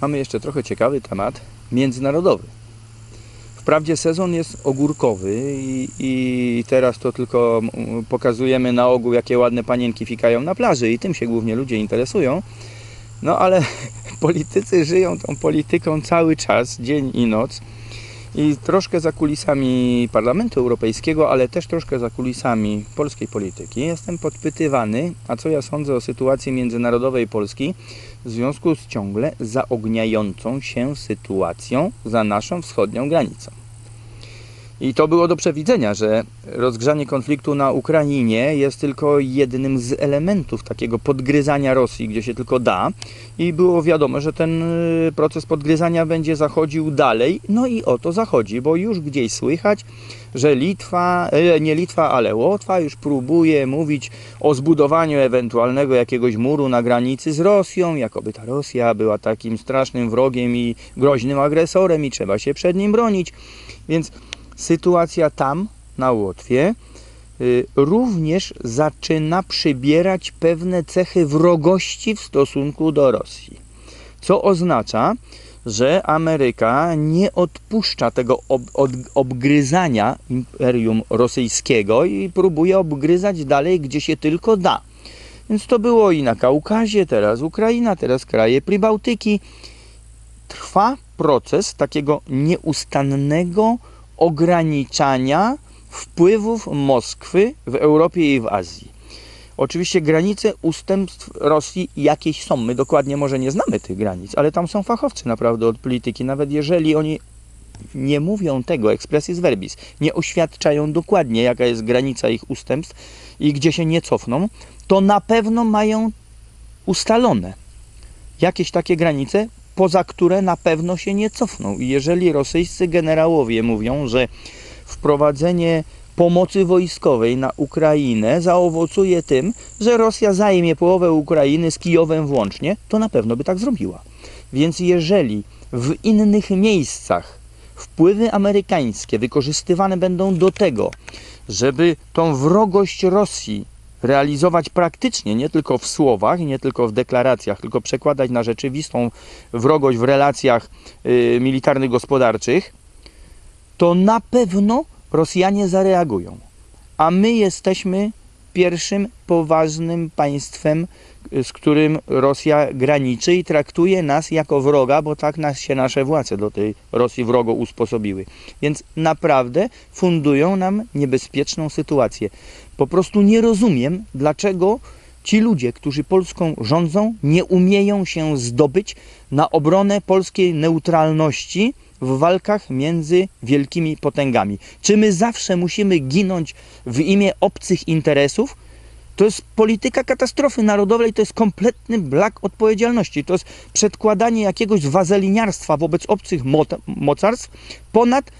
mamy jeszcze trochę ciekawy temat międzynarodowy. Wprawdzie sezon jest ogórkowy i, i teraz to tylko mm, pokazujemy na ogół, jakie ładne panienki fikają na plaży i tym się głównie ludzie interesują. No ale politycy żyją tą polityką cały czas, dzień i noc. I troszkę za kulisami Parlamentu Europejskiego, ale też troszkę za kulisami polskiej polityki jestem podpytywany, a co ja sądzę o sytuacji międzynarodowej Polski w związku z ciągle zaogniającą się sytuacją za naszą wschodnią granicą. I to było do przewidzenia, że rozgrzanie konfliktu na Ukrainie jest tylko jednym z elementów takiego podgryzania Rosji, gdzie się tylko da. I było wiadomo, że ten y, proces podgryzania będzie zachodził dalej. No i o to zachodzi, bo już gdzieś słychać, że Litwa, e, nie Litwa, ale Łotwa już próbuje mówić o zbudowaniu ewentualnego jakiegoś muru na granicy z Rosją, jakoby ta Rosja była takim strasznym wrogiem i groźnym agresorem i trzeba się przed nim bronić. Więc sytuacja tam, na Łotwie, y, również zaczyna przybierać pewne cechy wrogości w stosunku do Rosji. Co oznacza, że Ameryka nie odpuszcza tego ob, od, obgryzania imperium rosyjskiego i próbuje obgryzać dalej, gdzie się tylko da. Więc to było i na Kaukazie, teraz Ukraina, teraz kraje Prybałtyki. Trwa proces takiego nieustannego ograniczania wpływów Moskwy w Europie i w Azji. Oczywiście granice ustępstw Rosji jakieś są. My dokładnie może nie znamy tych granic, ale tam są fachowcy naprawdę od polityki. Nawet jeżeli oni nie mówią tego expressis verbis, nie oświadczają dokładnie, jaka jest granica ich ustępstw i gdzie się nie cofną, to na pewno mają ustalone jakieś takie granice, poza które na pewno się nie cofną. I jeżeli rosyjscy generałowie mówią, że wprowadzenie pomocy wojskowej na Ukrainę zaowocuje tym, że Rosja zajmie połowę Ukrainy z Kijowem włącznie, to na pewno by tak zrobiła. Więc jeżeli w innych miejscach wpływy amerykańskie wykorzystywane będą do tego, żeby tą wrogość Rosji realizować praktycznie, nie tylko w słowach, nie tylko w deklaracjach, tylko przekładać na rzeczywistą wrogość w relacjach y, militarnych, gospodarczych, to na pewno Rosjanie zareagują. A my jesteśmy pierwszym poważnym państwem, z którym Rosja graniczy i traktuje nas jako wroga, bo tak nas się nasze władze do tej Rosji wrogo usposobiły. Więc naprawdę fundują nam niebezpieczną sytuację. Po prostu nie rozumiem, dlaczego ci ludzie, którzy Polską rządzą, nie umieją się zdobyć na obronę polskiej neutralności w walkach między wielkimi potęgami. Czy my zawsze musimy ginąć w imię obcych interesów? To jest polityka katastrofy narodowej, to jest kompletny brak odpowiedzialności. To jest przedkładanie jakiegoś wazeliniarstwa wobec obcych mocarstw ponad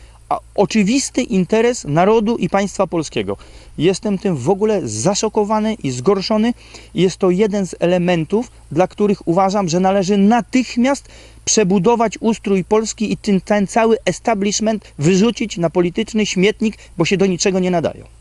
oczywisty interes narodu i państwa polskiego. Jestem tym w ogóle zaszokowany i zgorszony. Jest to jeden z elementów, dla których uważam, że należy natychmiast przebudować ustrój Polski i ten, ten cały establishment wyrzucić na polityczny śmietnik, bo się do niczego nie nadają.